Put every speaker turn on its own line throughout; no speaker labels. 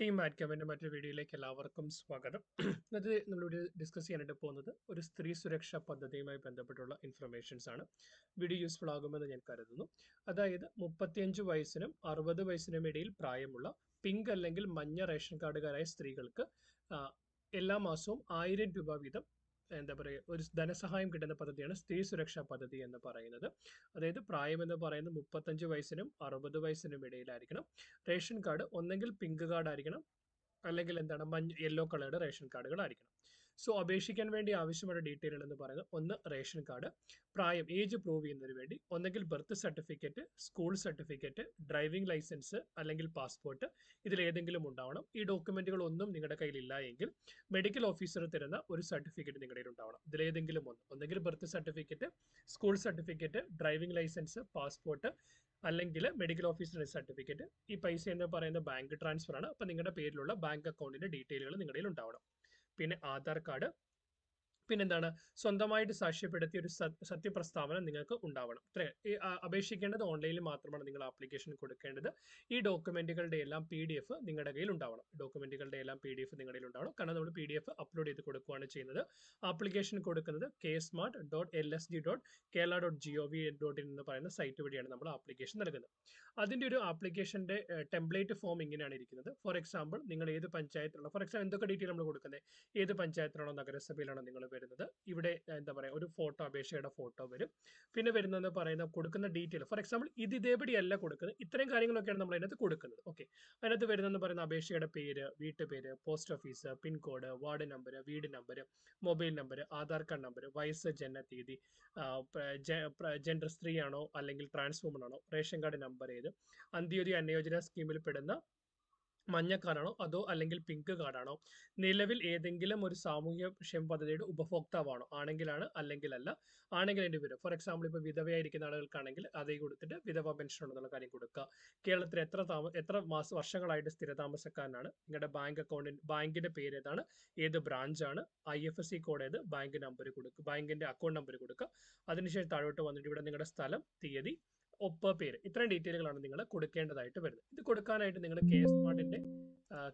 Team മാറ്റ്കമിന്റെ മറ്റൊരു വീഡിയോയിലേക്ക് എല്ലാവർക്കും സ്വാഗതം. ഇന്നത്തെ നമ്മളിവിടെ ഡിസ്കസ് ചെയ്യാനായിട്ട് പോകുന്നത് ഒരു സ്ത്രീ സുരക്ഷാ പദ്ധതിയുമായി ബന്ധപ്പെട്ടുള്ള ഇൻഫർമേഷൻസ് ആണ്. വീഡിയോ യൂസ്ഫുൾ ആകുമെന്ന് ഞാൻ കരുതുന്നു. അതായത് മുപ്പത്തിയഞ്ച് വയസ്സിനും അറുപത് വയസ്സിനും ഇടയിൽ പ്രായമുള്ള പിങ്ക് അല്ലെങ്കിൽ മഞ്ഞ റേഷൻ കാർഡുകാരായ സ്ത്രീകൾക്ക് എല്ലാ മാസവും ആയിരം രൂപ വീതം എന്താ പറയുക ഒരു ധനസഹായം കിട്ടുന്ന പദ്ധതിയാണ് സ്ത്രീ സുരക്ഷാ പദ്ധതി എന്ന് പറയുന്നത്. അതായത് പ്രായം എന്ന് പറയുന്നത് മുപ്പത്തഞ്ച് വയസ്സിനും അറുപത് വയസ്സിനും ഇടയിലായിരിക്കണം. റേഷൻ കാർഡ് ഒന്നെങ്കിൽ പിങ്ക് കാർഡ് ആയിരിക്കണം അല്ലെങ്കിൽ എന്താണ് മഞ്ഞ യെല്ലോ കളറുടെ റേഷൻ കാർഡുകളായിരിക്കണം. സോ അപേക്ഷിക്കാൻ വേണ്ടി ആവശ്യമായ ഡീറ്റെയിലുകൾ എന്ന് പറയുന്നത് ഒന്ന് റേഷൻ കാർഡ് പ്രായം ഏജ് പ്രൂവ് ചെയ്യുന്നതിന് വേണ്ടി. ഒന്നെങ്കിൽ birth certificate school certificate driving licence അല്ലെങ്കിൽ പാസ്പോർട്ട് ഇതിലേതെങ്കിലും ഉണ്ടാവണം. ഈ ഡോക്യുമെന്റുകൾ ഒന്നും നിങ്ങളുടെ കയ്യിലില്ല എങ്കിൽ മെഡിക്കൽ ഓഫീസർ തരുന്ന ഒരു സർട്ടിഫിക്കറ്റ് നിങ്ങളുടെ കയ്യിൽ ഉണ്ടാവണം. ഇതിലേതെങ്കിലും ഒന്ന്. ഒന്നെങ്കിൽ birth certificate school certificate driving licence passport അല്ലെങ്കിൽ മെഡിക്കൽ ഓഫീസറുടെ സർട്ടിഫിക്കറ്റ് ഈ പൈസ എന്ന് പറയുന്ന ബാങ്ക് ട്രാൻസ്ഫർ ആണ്. അപ്പം നിങ്ങളുടെ പേരിലുള്ള ബാങ്ക് അക്കൗണ്ടിന്റെ ഡീറ്റെയിലുകൾ നിങ്ങളുടെ ഉണ്ടാവണം. പിന്നെ ആധാർ കാർഡ് പിന്നെന്താണ്? സ്വന്തമായിട്ട് സാക്ഷ്യപ്പെടുത്തിയ ഒരു സത്യപ്രസ്താവന നിങ്ങൾക്ക് ഉണ്ടാവണം. ഇത്ര അപേക്ഷിക്കേണ്ടത് ഓൺലൈനിൽ മാത്രമാണ് നിങ്ങൾ ആപ്ലിക്കേഷൻ കൊടുക്കേണ്ടത്. ഈ ഡോക്യുമെന്റുകളുടെ എല്ലാം പി ഡി എഫ് നിങ്ങളുടെ കയ്യിൽ ഉണ്ടാവണം. ഡോക്യുമെന്റുകളുടെ എല്ലാം പി ഡി എഫ് നിങ്ങളുടെ കയ്യിൽ ഉണ്ടാവണം. കാരണം നമ്മൾ പി ഡി എഫ് അപ്ലോഡ് ചെയ്ത് കൊടുക്കുകയാണ് ചെയ്യുന്നത്. ആപ്ലിക്കേഷൻ കൊടുക്കുന്നത് K smart dot L S G dot Kerala dot G O V dot in എന്ന് പറയുന്ന സൈറ്റ് വഴിയാണ് നമ്മൾ ആപ്ലിക്കേഷൻ നൽകുന്നത്. അതിന്റെ ഒരു ആപ്ലിക്കേഷന്റെ ടെംപ്ലേറ്റ് ഫോം ഇങ്ങനെയാണ് ഇരിക്കുന്നത്. ഫോർ എക്സാമ്പിൾ നിങ്ങൾ ഏത് പഞ്ചായത്തിലുള്ള ഫോർ എക്സാമ്പിൾ എന്തൊക്കെ ഡീറ്റെയിൽ നമ്മൾ കൊടുക്കുന്നത്? ഏത് പഞ്ചായത്തിലാണോ നഗരസഭയിലാണോ നിങ്ങൾ വരുന്നത്. ഇവിടെ എന്താ പറയുക ഒരു ഫോട്ടോ അപേക്ഷയുടെ ഫോട്ടോ വരും. പിന്നെ വരുന്നതെന്ന് പറയുന്ന കൊടുക്കുന്ന ഡീറ്റെയിൽ ഫോർ എക്സാമ്പിൾ ഇത് ഇതേപടിയല്ല കൊടുക്കുന്നത്. ഇത്രയും കാര്യങ്ങളൊക്കെയാണ് നമ്മൾ അതിനകത്ത് കൊടുക്കുന്നത്. ഓക്കെ അതിനകത്ത് വരുന്നതെന്ന് പറയുന്ന അപേക്ഷയുടെ പേര് വീട്ടുപേര് post office pincode ward number വീട് number mobile number Aadhaar card number വയസ്സ് ജനനത്തീയതി ജെൻഡർ സ്ത്രീയാണോ അല്ലെങ്കിൽ ട്രാൻസ്ഫോമൺ ആണോ റേഷൻ കാർഡ് നമ്പർ ഏത് അന്ത്യോദയ അന്യോജന സ്കീമിൽ പെടുന്ന മഞ്ഞ കാർഡാണോ? അതോ അല്ലെങ്കിൽ പിങ്ക് കാർഡാണോ? നിലവിൽ ഏതെങ്കിലും ഒരു സാമൂഹ്യ ക്ഷേമ പദ്ധതിയുടെ ഉപഭോക്താവാണോ? ആണെങ്കിലാണ് അല്ലെങ്കിൽ അല്ല ആണെങ്കിൽ അതിന്റെ വിവരം ഫോർ എക്സാമ്പിൾ ഇപ്പോൾ വിധവയായിരിക്കുന്ന ആളുകൾക്കാണെങ്കിൽ അതേ കൊടുത്തിട്ട് വിധവ പെൻഷൻ ഉണ്ടെന്നുള്ള കാര്യം കൊടുക്കുക. കേരളത്തിൽ എത്ര താമ എത്ര മാസ വർഷങ്ങളായിട്ട് സ്ഥിരതാമസക്കാരനാണ് നിങ്ങളുടെ ബാങ്ക് അക്കൗണ്ടിന് ബാങ്കിന്റെ പേര് ഏതാണ്? ഏത് ബ്രാഞ്ചാണ് I F S C code ഏത്? ബാങ്ക് നമ്പർ കൊടുക്കുക ബാങ്കിന്റെ അക്കൗണ്ട് നമ്പർ കൊടുക്കുക. അതിനുശേഷം താഴോട്ട് വന്നിട്ട് ഇവിടെ നിങ്ങളുടെ സ്ഥലം തീയതി ഒപ്പ പേര്. ഇത്രയും ഡീറ്റെയിലുകളാണ് നിങ്ങൾ കൊടുക്കേണ്ടതായിട്ട് വരുന്നത്. ഇത് കൊടുക്കാനായിട്ട് നിങ്ങൾ കെ സ്മാർട്ടിന്റെ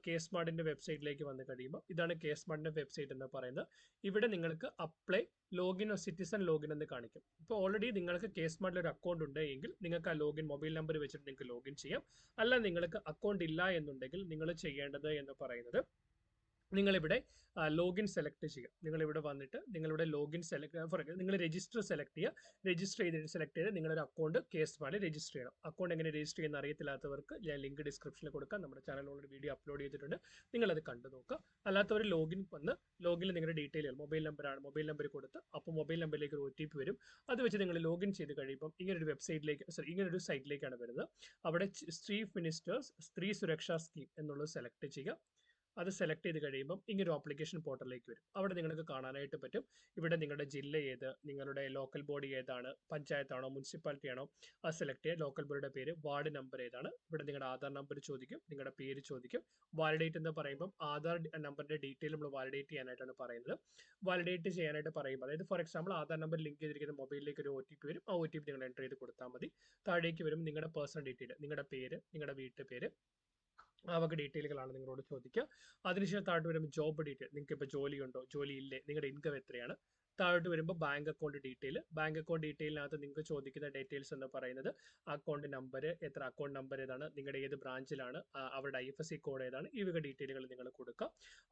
കെ സ്മാർട്ടിന്റെ വെബ്സൈറ്റിലേക്ക് വന്ന് കഴിയുമ്പോൾ ഇതാണ് കെ സ്മാർട്ടിന്റെ വെബ്സൈറ്റ് എന്ന് പറയുന്നത്. ഇവിടെ നിങ്ങൾക്ക് അപ്ലൈ ലോഗിൻ സിറ്റിസൺ ലോഗിൻ എന്ന് കാണിക്കും. ഇപ്പോൾ ഓൾറെഡി നിങ്ങൾക്ക് കെ സ്മാർട്ടിൽ ഒരു അക്കൗണ്ട് ഉണ്ട് എങ്കിൽ നിങ്ങൾക്ക് ആ ലോഗിൻ മൊബൈൽ നമ്പർ വെച്ചിട്ട് നിങ്ങൾക്ക് ലോഗിൻ ചെയ്യാം. അല്ല നിങ്ങൾക്ക് അക്കൗണ്ട് ഇല്ല എന്നുണ്ടെങ്കിൽ നിങ്ങൾ ചെയ്യേണ്ടത് എന്ന് പറയുന്നത് നിങ്ങളിവിടെ ലോഗിൻ സെലക്ട് ചെയ്യുക. നിങ്ങളിവിടെ വന്നിട്ട് നിങ്ങളുടെ ലോഗിൻ സെലക്ട് ഫോർ നിങ്ങൾ രജിസ്റ്റർ സെലക്ട് ചെയ്യുക. രജിസ്റ്റർ ചെയ്തിട്ട് സെലക്ട് ചെയ്ത് നിങ്ങളൊരു അക്കൗണ്ട് കേസ് പാടി രജിസ്റ്റർ ചെയ്യണം. അക്കൗണ്ട് എങ്ങനെ രജിസ്റ്റർ ചെയ്യുന്ന അറിയത്തില്ലാത്തവർക്ക് ഞാൻ ലിങ്ക് ഡിസ്ക്രിപ്ഷനിൽ കൊടുക്കാം. നമ്മുടെ ചാനലിലുള്ള വീഡിയോ അപ്ലോഡ് ചെയ്തിട്ടുണ്ട്. നിങ്ങളത് കണ്ടു നോക്കുക. അല്ലാത്തവർ ലോഗിൻ വന്ന് ലോഗിനിൽ നിങ്ങളുടെ ഡീറ്റെയിലുകൾ മൊബൈൽ നമ്പറാണ് മൊബൈൽ നമ്പർ കൊടുത്ത് അപ്പോൾ മൊബൈൽ നമ്പറിലേക്ക് ഒരു ഒ ടി പി വരും. അത് വെച്ച് നിങ്ങൾ ലോഗിൻ ചെയ്ത് കഴിയുമ്പം ഇങ്ങനൊരു വെബ്സൈറ്റിലേക്ക് സോറി ഇങ്ങനൊരു സൈറ്റിലേക്കാണ് വരുന്നത്. അവിടെ സ്ത്രീ മിനിസ്റ്റേഴ്സ് സ്ത്രീ സുരക്ഷാ സ്കീം എന്നുള്ളത് സെലക്ട് ചെയ്യുക. അത് സെലക്ട് ചെയ്ത് കഴിയുമ്പം ഇങ്ങനൊരു ആപ്ലിക്കേഷൻ പോർട്ടലിലേക്ക് വരും. അവിടെ നിങ്ങൾക്ക് കാണാനായിട്ട് പറ്റും. ഇവിടെ നിങ്ങളുടെ ജില്ല ഏത് നിങ്ങളുടെ ലോക്കൽ ബോഡി ഏതാണ് പഞ്ചായത്താണോ മുനിസിപ്പാലിറ്റി ആണോ അത് സെലക്ട് ചെയ്യുക ലോക്കൽ ബോഡിയുടെ പേര് വാർഡ് നമ്പർ ഏതാണ്. ഇവിടെ നിങ്ങളുടെ ആധാർ നമ്പർ ചോദിക്കും നിങ്ങളുടെ പേര് ചോദിക്കും. വാലിഡേറ്റ് എന്ന് പറയുമ്പം ആധാർ നമ്പറിന്റെ ഡീറ്റെയിൽ നമ്മൾ വാലിഡേറ്റ് ചെയ്യാനായിട്ടാണ് പറയുന്നത്. വാലിഡേറ്റ് ചെയ്യാനായിട്ട് പറയുമ്പോൾ അതായത് for example Aadhaar number link ചെയ്തിരിക്കുന്ന മൊബൈലിലേക്ക് ഒരു ഒ ടി പി വരും. ആ ഒ ടി പി നിങ്ങൾ എന്റർ ചെയ്ത് കൊടുത്താൽ മതി. താഴേക്ക് വരും നിങ്ങളുടെ പേഴ്സണൽ ഡീറ്റെയിൽ നിങ്ങളുടെ പേര് നിങ്ങളുടെ വീട്ടുപേര്. ആ വക ഡീറ്റെയിലുകളാണ് നിങ്ങളോട് ചോദിക്കുക. അതിനുശേഷം താഴോട്ട് വരുമ്പോൾ ജോബ് ഡീറ്റെയിൽ നിങ്ങൾക്ക് ഇപ്പോൾ ഉണ്ടോ ജോലി ഇല്ലേ നിങ്ങളുടെ ഇൻകം എത്രയാണ്? താഴോട്ട് വരുമ്പോൾ bank account detail bank account ഡീറ്റെയിലിനകത്ത് നിങ്ങൾക്ക് ചോദിക്കുന്ന ഡീറ്റെയിൽസ് എന്ന് പറയുന്നത് അക്കൗണ്ട് നമ്പർ എത്ര അക്കൗണ്ട് നമ്പർ ഏതാണ് നിങ്ങളുടെ ഏത് ബ്രാഞ്ചിലാണ് അവരുടെ I F S C code ഏതാണ് വക ഡീറ്റെയിലുകൾ നിങ്ങൾ കൊടുക്കുക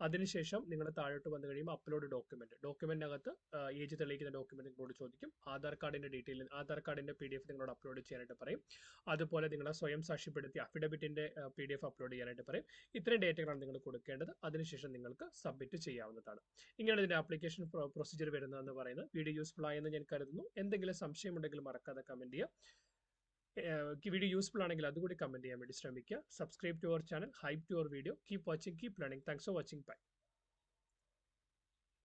അതിനുശേഷം നിങ്ങൾ താഴോട്ട് വന്നു കഴിയുമ്പോൾ അപ്ലോഡ് ഡോക്യുമെന്റ് ഡോക്യുമെന്റിനകത്ത് ഏജ് തെളിയിക്കുന്ന ഡോക്യുമെന്റ് നിങ്ങളോട് ചോദിക്കും. ആധാർ കാർഡിന്റെ ഡീറ്റെയിൽ ആധാർ കാർഡിന്റെ പി ഡി എഫ് നിങ്ങളോട് അപ്ലോഡ് ചെയ്യാനായിട്ട് പറയും. അതുപോലെ നിങ്ങളെ സ്വയം സാക്ഷ്യപ്പെടുത്തിയ അഫിഡവിറ്റിന്റെ പി ഡി എഫ് അപ്ലോഡ് ചെയ്യാനായിട്ട് പറയും. ഇത്രയും ഡേറ്റകളാണ് നിങ്ങൾ കൊടുക്കേണ്ടത്. അതിനുശേഷം നിങ്ങൾക്ക് സബ്മിറ്റ് ചെയ്യാവുന്നതാണ്. ഇങ്ങനെയാണ് ഇതിന്റെ ആപ്ലിക്കേഷൻ പ്രൊസീജിയർ വരുന്നതെന്ന് പറയുന്നത് വീഡിയോ യൂസ്ഫുൾ ആയെന്ന് ഞാൻ കരുതുന്നു. എന്തെങ്കിലും സംശയമുണ്ടെങ്കിൽ മറക്കാതെ കമന്റ് ചെയ്യുക. വീഡിയോ യൂസ്ഫുൾ ആണെങ്കിൽ അതുകൂടി കമന്റ് ചെയ്യാൻ വേണ്ടി ശ്രമിക്കുക. Subscribe to our channel hype to our video keep watching keep learning thanks for watching bye